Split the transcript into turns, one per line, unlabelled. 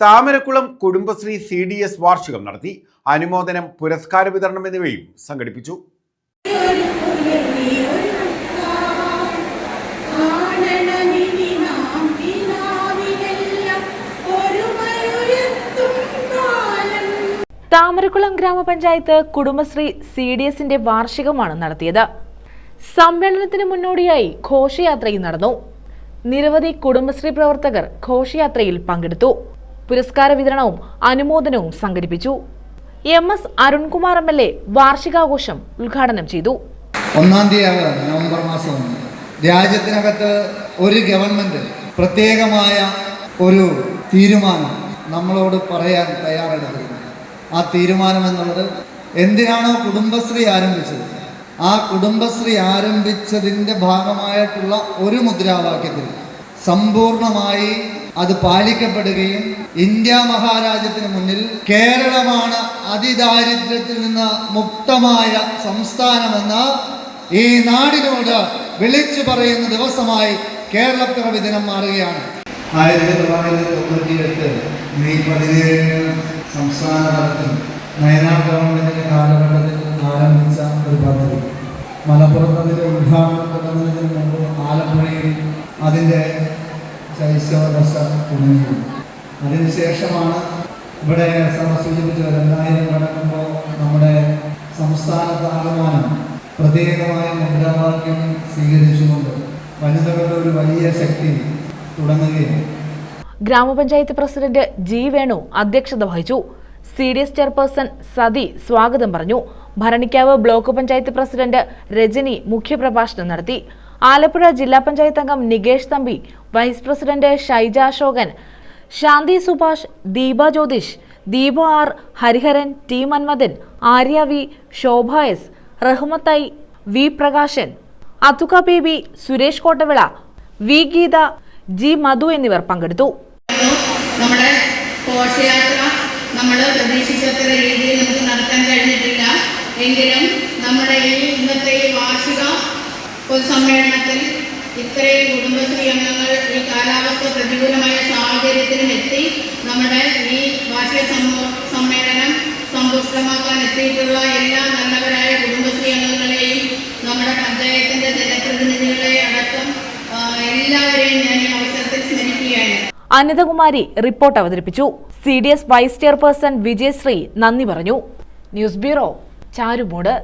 Thamarakulam Kudumbashree C D S വാർഷികം നടത്തി അനുമോദനം പുരസ്കാര വിതരണം എന്നിവയും സംഘടിപ്പിച്ചു.
താമരക്കുളം ഗ്രാമപഞ്ചായത്ത് കുടുംബശ്രീ സി ഡി എസിന്റെ വാർഷികമാണ് നടത്തിയത്. സമ്മേളനത്തിന് മുന്നോടിയായി ഘോഷയാത്രയും നടന്നു. നിരവധി കുടുംബശ്രീ പ്രവർത്തകർ ഘോഷയാത്രയിൽ പങ്കെടുത്തു. പുരസ്കാര വിതരണവും അനുമോദനവും സംഘടിപ്പിച്ചു. M S Arunkumar M L A വാർഷികാഘോഷം ഉദ്ഘാടനം ചെയ്തു.
ഒന്നാം തീയതി നവംബർ മാസം. രാജ്യത്തിനകത്ത് ഒരു ഗവൺമെന്റ് പ്രത്യേകമായ ഒരു തീരുമാനം നമ്മളോട് പറയാൻ തയ്യാറെടുത്തിരുന്നു ആ തീരുമാനം എന്നുള്ളത് എന്തിനാണോ കുടുംബശ്രീ ആരംഭിച്ചത്? ആ കുടുംബശ്രീ ആരംഭിച്ചതിന്റെ ഭാഗമായിട്ടുള്ള ഒരു മുദ്രാവാക്യത്തിൽ സമ്പൂർണമായി അത് പാലിക്കപ്പെടുകയും ഇന്ത്യ മഹാരാജ്യത്തിന് മുന്നിൽ കേരളമാണ് അതിദാരിദ്ര്യത്തിൽ നിന്ന് മുക്തമായ സംസ്ഥാനമെന്ന് ഈ നാടിനോട് വിളിച്ചു പറയുന്ന ദിവസമായി കേരളപ്പിറവി ദിനം മാറുകയാണ്. ആയിരത്തി തൊള്ളായിരത്തി തൊണ്ണൂറ്റി എട്ട് മെയ് പതിനേഴിന് സംസ്ഥാന തലത്തിൽ നയനാട് ഗവൺമെന്റിന്റെ കാലഘട്ടത്തിൽ ആരംഭിച്ച ഒരു പദ്ധതി. മലപ്പുറത്തതിന്റെ ഉദ്ഘാടനം തുടങ്ങുന്നതിന് മുമ്പ് ആലപ്പുഴയിൽ അതിന്റെ അതിനുശേഷമാണ് ഇവിടെ സഭ സൂചിപ്പിച്ചത് രണ്ടായിരം കടക്കുമ്പോൾ നമ്മുടെ സംസ്ഥാനത്ത് ആകമാനം പ്രത്യേകമായ മുദ്രാവാക്യം സ്വീകരിച്ചുകൊണ്ട് വനിതകളുടെ ഒരു വലിയ ശക്തി തുടങ്ങുകയും
ഗ്രാമപഞ്ചായത്ത് പ്രസിഡന്റ് ജി വേണു അധ്യക്ഷത വഹിച്ചു. C D S chairperson Sathi സ്വാഗതം പറഞ്ഞു. ഭരണിക്കാവ് ബ്ലോക്ക് പഞ്ചായത്ത് പ്രസിഡന്റ് രജനി മുഖ്യപ്രഭാഷണം നടത്തി. ആലപ്പുഴ ജില്ലാ പഞ്ചായത്ത് അംഗം Nikesh Thampi vice president Shaija Ashokan Shanthi Subhash Deepa Jyothish Deepa R Hariharan T Manmadhan Arya V Shobha S Rahmathai V Prakashan അതുക baby Suresh Kottavila V Geetha G Madhu എന്നിവർ പങ്കെടുത്തു.
നമ്മുടെ ഘോഷയാത്ര നമ്മൾ പ്രതീക്ഷിച്ചത്ര രീതിയിൽ നമുക്ക് നടത്താൻ കഴിഞ്ഞിട്ടില്ല. എങ്കിലും നമ്മുടെ ഈ ഇന്നത്തെ ഈ വാർഷിക പൊതുസമ്മേളനത്തിൽ ഇത്രയും കുടുംബശ്രീ അംഗങ്ങൾ ഈ കാലാവസ്ഥ പ്രതികൂലമായ സാഹചര്യത്തിലും എത്തി നമ്മുടെ ഈ വാർഷിക സമ്മോ- സമ്മേളനം സമ്പുഷ്ടമാക്കാൻ എത്തിയിട്ടുള്ള എല്ലാ നല്ലവരായ കുടുംബശ്രീ അംഗങ്ങളെയും നമ്മുടെ പഞ്ചായത്തിന്റെ ജനപ്രതിനിധികളെ അടക്കം എല്ലാവരെയും ഞാൻ ഈ അവസരത്തിൽ സ്മരിക്കുകയാണ്
അനിതകുമാരി റിപ്പോർട്ട് അവതരിപ്പിച്ചു. C D S vice chairperson Vijayasree നന്ദി പറഞ്ഞു. News bureau Charumoodu.